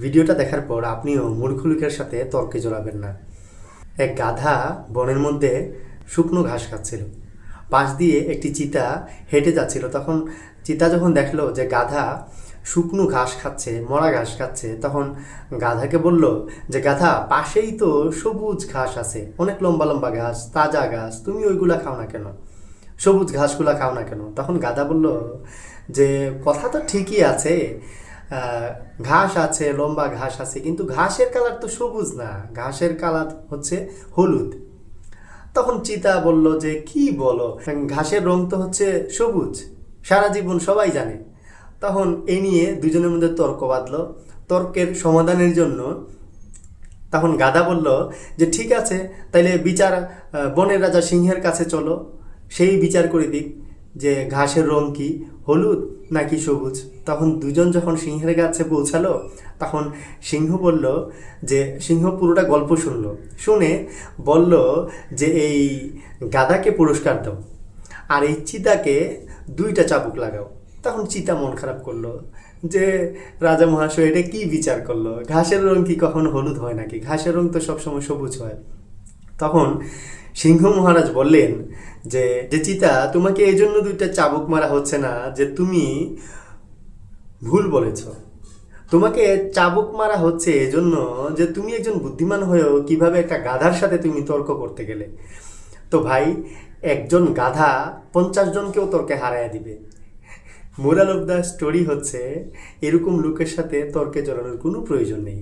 ভিডিওটা দেখার পর আপনিও মূর্খ লোকের সাথে তর্কে জড়াবেন না। এক গাধা বনের মধ্যে শুকনো ঘাস খাচ্ছিল। পাশ দিয়ে একটি চিতা হেঁটে যাচ্ছিল। তখন চিতা যখন দেখল যে গাধা শুকনো ঘাস খাচ্ছে, মরা ঘাস খাচ্ছে, তখন গাধাকে বলল যে, গাধা, পাশেই তো সবুজ ঘাস আছে। অনেক লম্বা লম্বা ঘাস, তাজা ঘাস। তুমি ওইগুলা খাও না কেন? সবুজ ঘাসগুলা খাও না কেন? তখন গাধা বলল যে, কথা তো ঠিকই আছে। ঘাস আছে, লম্বা ঘাস আছে, কিন্তু ঘাসের কালার তো সবুজ না। ঘাসের কালার হচ্ছে হলুদ। তখন চিতা বলল যে, কি বলো? ঘাসের রং তো হচ্ছে সবুজ। সারা জীবন সবাই জানে। তখন এই নিয়ে দুজনের মধ্যে তর্ক বাঁধলো। তর্কের সমাধানের জন্য তখন গাধা বলল যে, ঠিক আছে, তাইলে বিচার বনের রাজা সিংহের কাছে চলো। সেই বিচার করে দিক। যে ঘাসের রং কি, হলুদ নাকি সবুজ? তখন দুজন যখন সিংহের কাছে পৌঁছালো, তখন সিংহ বলল যে, সিংহ পুরোটা গল্প শুনলো। শুনে বলল যে, এই গাদাকে পুরস্কার দাও আর এই চিতাকে দুইটা চাবুক লাগাও। তখন চিতা মন খারাপ করল যে, রাজা মহাশয়, এটা কি বিচার করল? ঘাসের রং কি কখনো হলুদ হয় নাকি? ঘাসের রং তো সবসময় সবুজ হয়। তখন সিংহ মহারাজ বললেন যে যে চিতা তোমাকে এই জন্য দুইটা চাবুক মারা হচ্ছে না যে তুমি ভুল বলেছ। তোমাকে চাবুক মারা হচ্ছে এজন্য যে তুমি একজন বুদ্ধিমান হয়েও কীভাবে একটা গাধার সাথে তুমি তর্ক করতে গেলে। তো ভাই, একজন গাধা পঞ্চাশ জনকেও তর্কে হারায় দিবে। মোরাল অফ দ্য স্টোরি হচ্ছে, এরকম লোকের সাথে তর্কে জড়ানোর কোনো প্রয়োজন নেই।